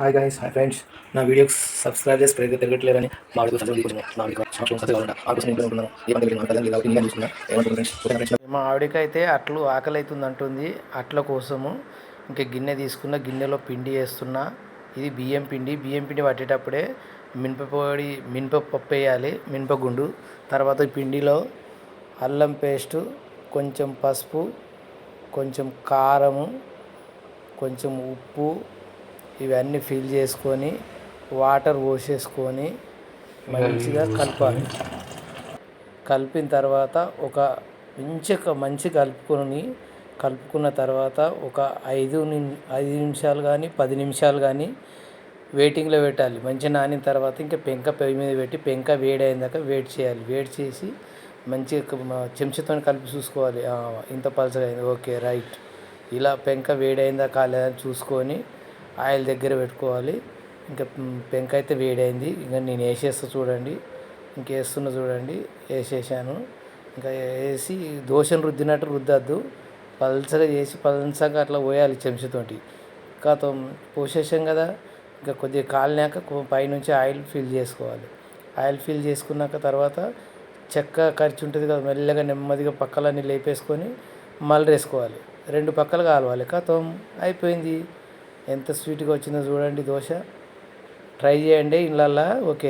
Hi guys hi friends నా వీడియోకి subscribe చేసి పెరిగి తిరగట్లేదని మా వీడియో నా వీడియో మా ఆవిడకైతే అట్లు ఆకలి అవుతుంది అంటుంది. అట్ల కోసము ఇంకా గిన్నె తీసుకున్న గిన్నెలో పిండి వేస్తున్నా. ఇది బియ్యం పిండి. బియ్యం పిండి పట్టేటప్పుడే మినపపొడి మినపప్పు వేయాలి మినపగుండు తర్వాత పిండిలో అల్లం పేస్టు కొంచెం పసుపు కొంచెం కారము కొంచెం ఉప్పు ఇవన్నీ ఫిల్ చేసుకొని వాటర్ పోసేసుకొని మంచిగా కలపాలి. కలిపిన తర్వాత ఒక మంచిగా మంచి కలుపుకొని కలుపుకున్న తర్వాత ఒక ఐదు నిమి ఐదు నిమిషాలు కానీ పది నిమిషాలు కానీ వెయిటింగ్లో పెట్టాలి. మంచిగా నానిన తర్వాత ఇంకా పెంక పొయ్యి మీద పెట్టి పెంక వేడి అయిందాక వేడి చేయాలి. వెయిట్ చేసి మంచిగా చెంచాతో కలిపి చూసుకోవాలి. ఇంత పలసగా అయింది. Okay right. ఇలా పెంక వేడి అయిందా కాలేదని చూసుకొని ఆయిల్ దగ్గర పెట్టుకోవాలి. ఇంకా పెంక అయితే వేడైంది. ఇంకా నేను వేసేస్తా చూడండి. ఇంకేస్తున్నా చూడండి. వేసేసాను. ఇంకా వేసి దోశను రుద్దినట్టు రుద్దద్దు. పల్చగా చేసి పల్చగా అట్లా పోయాలి చెంచాతోటి కాతం పోసేసాం కదా. ఇంకా కొద్దిగా కాలినాక పైనుంచి ఆయిల్ ఫిల్ చేసుకోవాలి. ఆయిల్ ఫిల్ చేసుకున్నాక తర్వాత చెక్క ఖర్చు ఉంటుంది కదా మెల్లగా నెమ్మదిగా పక్కలన్నీ లేపేసుకొని మళ్ళీ వేసుకోవాలి. రెండు పక్కలు కాలవాలి. కాతం అయిపోయింది. ఎంత స్వీట్గా వచ్చిందో చూడండి దోశ. ట్రై చేయండి ఇళ్ళల్లో ఓకే.